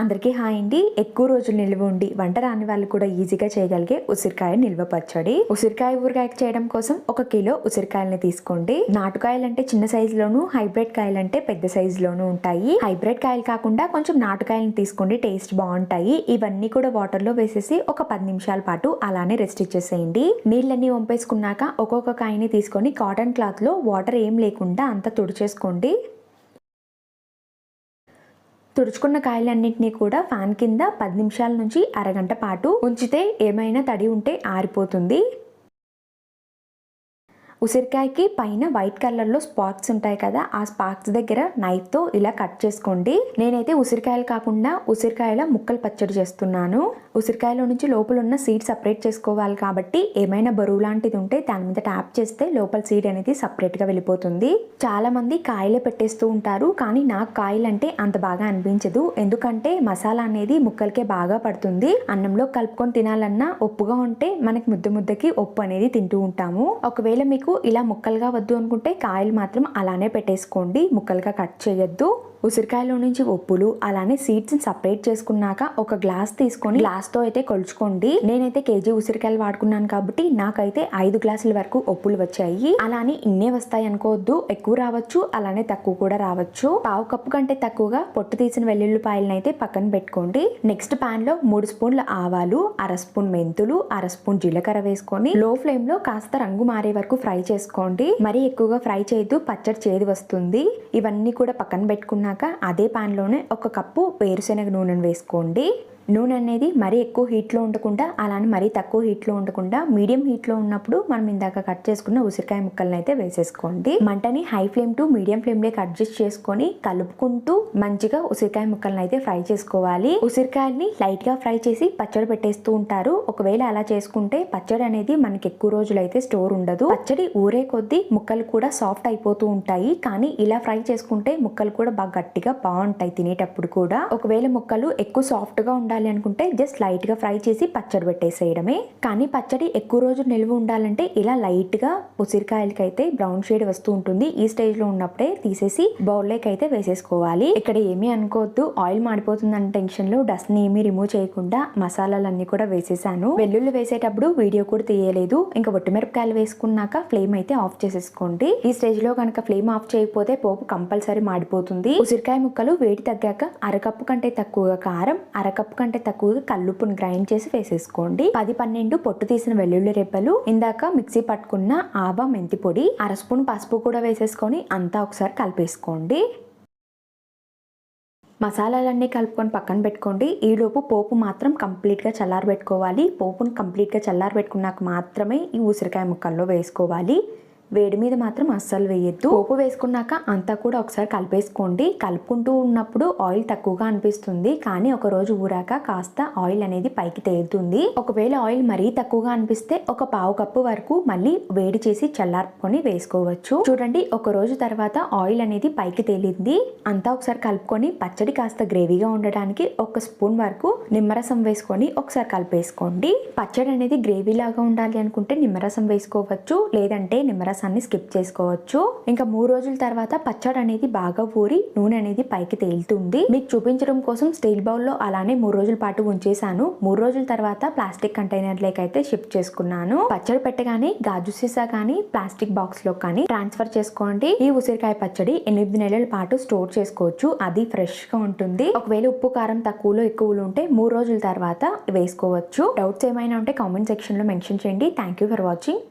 అందరికీ హాయ్ అండి. ఎక్కువ రోజులు నిల్వ ఉండి వంట రాని వాళ్ళు కూడా ఈజీగా చేయగలిగే ఉసిరికాయ నిల్వ పచ్చడి. ఉసిరికాయ ఊరగాయ చేయడం కోసం ఒక కిలో ఉసిరికాయలని తీసుకోండి. నాటుకాయలు అంటే చిన్న సైజులోను హైబ్రిడ్ కాయలు అంటే పెద్ద సైజులోను ఉంటాయి. హైబ్రిడ్ కాయలు కాకుండా కొంచెం నాటుకాయలను తీసుకోండి. టేస్ట్ బాగుంటాయి. ఇవన్నీ కూడా వాటర్లో వేసేసి ఒక పది నిమిషాల పాటు అలానే రెస్ట్ ఇచ్చేసేయండి. నీళ్ళన్నీ వంపేసుకున్నాక ఒక్కొక్క కాయని తీసుకొని కాటన్ క్లాత్లో వాటర్ ఏం లేకుండా అంతా తుడిచేసుకోండి. తుడుచుకున్న కాయలన్నింటినీ కూడా ఫ్యాన్ కింద పది నిమిషాల నుంచి అరగంట పాటు ఉంచితే ఏమైనా తడి ఉంటే ఆరిపోతుంది. ఉసిరికాయకి పైన వైట్ కలర్లో స్పాట్స్ ఉంటాయి కదా ఆ స్పాక్స్ దగ్గర నైఫ్తో ఇలా కట్ చేసుకోండి. నేనైతే ఉసిరికాయలు కాకుండా ఉసిరికాయల ముక్కలు పచ్చడి చేస్తున్నాను. ఉసిరికాయలో నుంచి లోపల ఉన్న సీడ్ సపరేట్ చేసుకోవాలి కాబట్టి ఏమైనా బరువు లాంటిది ఉంటే దాని మీద ట్యాప్ చేస్తే లోపల సీడ్ అనేది సపరేట్గా వెళ్ళిపోతుంది. చాలా మంది కాయలే పెట్టేస్తూ ఉంటారు కానీ నాకు కాయలు అంటే అంత బాగా అనిపించదు. ఎందుకంటే మసాలా అనేది ముక్కలకే బాగా పడుతుంది. అన్నంలో కలుపుకొని తినాలన్నా ఒప్పుగా ఉంటే మనకి ముద్ద ముద్దకి ఒప్పు అనేది తింటూ ఉంటాము. ఒకవేళ మీకు ఇలా ముక్కలుగా వద్దు అనుకుంటే కాయలు మాత్రం అలానే పెట్టేసుకోండి. ముక్కలుగా కట్ చేయొద్దు. ఉసిరికాయలో నుంచి ఉప్పులు అలానే సీడ్స్ సపరేట్ చేసుకున్నాక ఒక గ్లాస్ తీసుకొని గ్లాస్తో అయితే కొలుచుకోండి. నేనైతే కేజీ ఉసిరికాయలు వాడుకున్నాను కాబట్టి నాకైతే ఐదు గ్లాసుల వరకు ఉప్పులు వచ్చాయి. అలానే ఇన్నే వస్తాయి అనుకోవద్దు. ఎక్కువ రావచ్చు అలానే తక్కువ కూడా రావచ్చు. పావు కప్పు కంటే తక్కువగా పొట్టు తీసిన వెల్లుల్లిపాయలను అయితే పక్కన పెట్టుకోండి. నెక్స్ట్ పాన్లో మూడు స్పూన్ల ఆవాలు అర స్పూన్ మెంతులు అర స్పూన్ జీలకర్ర వేసుకొని లో ఫ్లేమ్లో కాస్త రంగు మారే వరకు ఫ్రై చేసుకోండి. మరీ ఎక్కువగా ఫ్రై చేయొద్దు పచ్చడి చేదు వస్తుంది. ఇవన్నీ కూడా పక్కన పెట్టుకున్నాక అదే పాన్లోనే ఒక కప్పు వేరుశెనగ నూనెను వేసుకోండి. నూనె అనేది మరీ ఎక్కువ హీట్లో ఉండకుండా అలానే మరీ తక్కువ హీట్లో ఉండకుండా మీడియం హీట్లో ఉన్నప్పుడు మనం ఇందాక కట్ చేసుకున్న ఉసిరికాయ ముక్కలను అయితే వేసేసుకోండి. మంటని హై ఫ్లేమ్ టు మీడియం ఫ్లేమ్లోకి అడ్జస్ట్ చేసుకొని కలుపుకుంటూ మంచిగా ఉసిరికాయ ముక్కలను అయితే ఫ్రై చేసుకోవాలి. ఉసిరికాయల్ని లైట్గా ఫ్రై చేసి పచ్చడి పెట్టేస్తూ ఉంటారు. ఒకవేళ అలా చేసుకుంటే పచ్చడి అనేది మనకి ఎక్కువ రోజులు అయితే స్టోర్ ఉండదు. పచ్చడి ఊరే కొద్దీ ముక్కలు కూడా సాఫ్ట్ అయిపోతూ ఉంటాయి. కానీ ఇలా ఫ్రై చేసుకుంటే ముక్కలు కూడా బాగా గట్టిగా బాగుంటాయి తినేటప్పుడు కూడా. ఒకవేళ ముక్కలు ఎక్కువ సాఫ్ట్గా ఉండాలి అనుకుంటే జస్ట్ లైట్గా ఫ్రై చేసి పచ్చడి పెట్టేసేయడమే. కానీ పచ్చడి ఎక్కువ రోజులు నిల్వ ఉండాలంటే ఇలా లైట్గా ఉసిరికాయలకైతే బ్రౌన్ షేడ్ వస్తూ ఉంటుంది. ఈ స్టేజ్లో ఉన్నప్పుడే తీసేసి బౌల్లోకి అయితే వేసేసుకోవాలి. ఇక్కడ ఏమీ అనుకోవద్దు. ఆయిల్ మాడిపోతుందన్న టెన్షన్లో డస్ట్ని ఏమీ రిమూవ్ చేయకుండా మసాలాలన్నీ కూడా వేసేసాను. వెల్లుల్లి వేసేటప్పుడు వీడియో కూడా తీయలేదు. ఇంకా ఒట్టిమిరపకాయలు వేసుకున్నాక ఫ్లేమ్ అయితే ఆఫ్ చేసేసుకోండి. ఈ స్టేజ్లో కనుక ఫ్లేమ్ ఆఫ్ చేయకపోతే పోపు కంపల్సరీ మాడిపోతుంది. ఉసిరికాయ ముక్కలు వేడి తగ్గాక అరకప్పు కంటే తక్కువగా కారం అరకప్పు కంటే తక్కువగా కల్లుప్పును గ్రైండ్ చేసి వేసేసుకోండి. పది పన్నెండు పొట్టు తీసిన వెల్లుల్లి రెబ్బలు ఇందాక మిక్సీ పట్టుకున్న ఆవ మెంతి పొడి అర స్పూన్ పసుపు కూడా వేసేసుకొని అంతా ఒకసారి కలిపేసుకోండి. మసాలాలన్నీ కలుపుకొని పక్కన పెట్టుకోండి. ఈలోపు పోపు మాత్రం కంప్లీట్గా చల్లారబెట్టుకోవాలి. పోపును కంప్లీట్గా చల్లారబెట్టుకున్నాక మాత్రమే ఈ ఉసిరికాయ ముక్కల్లో వేసుకోవాలి. వేడి మీద మాత్రం అస్సలు వేయద్దు. పోపు వేసుకున్నాక అంతా కూడా ఒకసారి కలిపేసుకోండి. కలుపుకుంటూ ఉన్నప్పుడు ఆయిల్ తక్కువగా అనిపిస్తుంది. కానీ ఒక రోజు ఊరాక కాస్త ఆయిల్ అనేది పైకి తేలుతుంది. ఒకవేళ ఆయిల్ మరీ తక్కువగా అనిపిస్తే ఒక పావు కప్పు వరకు మళ్ళీ వేడి చేసి చల్లార్పుకొని వేసుకోవచ్చు. చూడండి ఒక రోజు తర్వాత ఆయిల్ అనేది పైకి తేలింది. అంతా ఒకసారి కలుపుకొని పచ్చడి కాస్త గ్రేవీగా ఉండడానికి ఒక స్పూన్ వరకు నిమ్మరసం వేసుకొని ఒకసారి కలిపేసుకోండి. పచ్చడి అనేది గ్రేవీ లాగా ఉండాలి అనుకుంటే నిమ్మరసం వేసుకోవచ్చు. లేదంటే నిమ్మరసం రసాన్ని స్కిప్ చేసుకోవచ్చు. ఇంకా మూడు రోజుల తర్వాత పచ్చడి అనేది బాగా ఊరి నూనె అనేది పైకి తేలుతుంది. మీకు చూపించడం కోసం స్టీల్ బౌల్లో అలానే మూడు రోజుల పాటు ఉంచేసాను మూడు రోజుల తర్వాత ప్లాస్టిక్ కంటైనర్ అయితే షిఫ్ట్ చేసుకున్నాను. పచ్చడి పెట్టగానే గాజు సీసా కానీ ప్లాస్టిక్ బాక్స్లో కానీ ట్రాన్స్ఫర్ చేసుకోండి. ఈ ఉసిరికాయ పచ్చడి ఎనిమిది నెలల పాటు స్టోర్ చేసుకోవచ్చు. అది ఫ్రెష్గా ఉంటుంది. ఒకవేళ ఉప్పు కారం తక్కువలో ఎక్కువలో ఉంటే మూడు రోజుల తర్వాత వేసుకోవచ్చు. డౌట్స్ ఏమైనా ఉంటే కామెంట్ సెక్షన్లో మెన్షన్ చేయండి. Thank you for watching